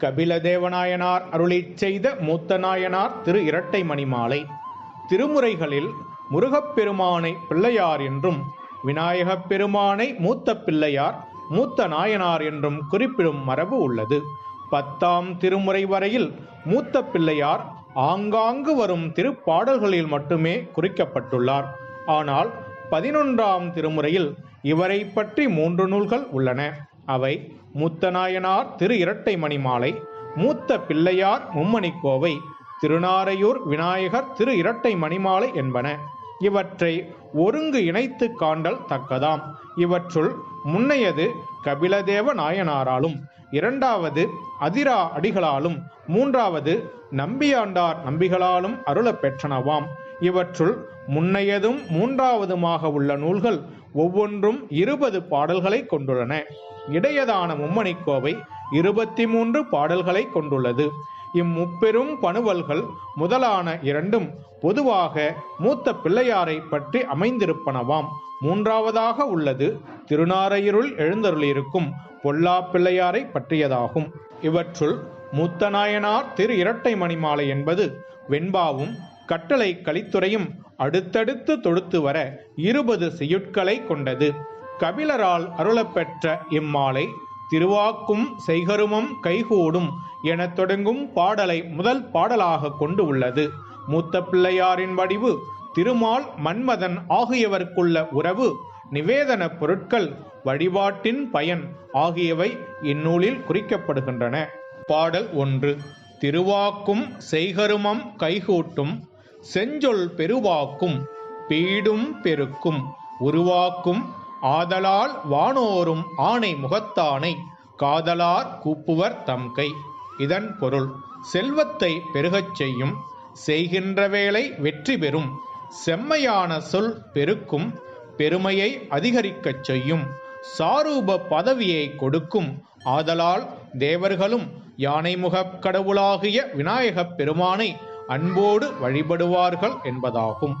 கபிலதேவநாயனார் அருளை செய்த மூத்த நாயனார் திரு இரட்டை மணிமாலை. திருமுறைகளில் முருகப்பெருமானை பிள்ளையார் என்றும் விநாயகப் பெருமானை மூத்த பிள்ளையார் மூத்த நாயனார் என்றும் குறிப்பிடும் மரபு உள்ளது. பத்தாம் திருமுறை வரையில் மூத்த பிள்ளையார் ஆங்காங்கு வரும் திருப்பாடல்களில் மட்டுமே குறிக்கப்பட்டுள்ளார். ஆனால் பதினொன்றாம் திருமுறையில் இவரை பற்றி மூன்று நூல்கள் உள்ளன. அவை முத்தநாயனார் திரு இரட்டை மணிமாலை மூத்த பிள்ளையார் மும்மணிக்கோவை திருநாரையூர் விநாயகர் திரு இரட்டை மணிமாலை என்பன. இவற்றை ஒருங்கு இணைத்து காண்டல் தக்கதாம். இவற்றுள் முன்னையது கபிலதேவ நாயனாராலும் இரண்டாவது அதிரா அடிகளாலும் மூன்றாவது நம்பியாண்டார் நம்பிகளாலும் அருளப் பெற்றனவாம். இவற்றுள் முன்னையதும் மூன்றாவதுமாக உள்ள நூல்கள் ஒவ்வொன்றும் இருபது பாடல்களை கொண்டுள்ளன. இடையதான மும்மணிக்கோவை இருபத்தி மூன்று பாடல்களை கொண்டுள்ளது. இம்முப்பெரும் பணுவல்கள் முதலான இரண்டும் பொதுவாக மூத்த பிள்ளையாரை பற்றி அமைந்திருப்பனவாம். மூன்றாவதாக உள்ளது திருநாரையூரில் எழுந்தருளியிருக்கும் பொல்லா பிள்ளையாரை பற்றியதாகும். இவற்றுள் மூத்த நாயனார் திரு இரட்டை மணிமாலை என்பது வெண்பாவும் கட்டளை கலித்துறையும் அடுத்தடுத்து தொடுத்து வர இருபது செய்யுட்களை கொண்டது. கபிலரால் அருளப்பெற்ற இம்மாலை திருவாக்கும் செய்கருமம் கைகூடும் எனத் தொடங்கும் பாடலை முதல் பாடலாக கொண்டு உள்ளது. மூத்த பிள்ளையாரின் வடிவு திருமால் மன்மதன் ஆகியவர்க்குள்ள உறவு நிவேதன பொருட்கள் வழிபாட்டின் பயன் ஆகியவை இந்நூலில் குறிக்கப்படுகின்றன. பாடல் ஒன்று திருவாக்கும் செய்கருமம் கைகூட்டும் செஞ்சொல் பெருவாக்கும் பீடும் பெருக்கும் உருவாக்கும் ஆதலால் வானோரும் ஆணை முகத்தானை காதலார் கூப்புவர் தம் கை. இதன் பொருள் செல்வத்தை பெருகச் செய்யும் செய்கின்ற வேலை வெற்றி பெறும் செம்மையான சொல் பெருக்கும் பெருமையை அதிகரிக்கச் செய்யும் சாரூப பதவியை கொடுக்கும் ஆதலால் தேவர்களும் யானைமுகக் கடவுளாகிய விநாயகப் பெருமானை அன்போடு வழிபடுவார்கள் என்பதாகும்.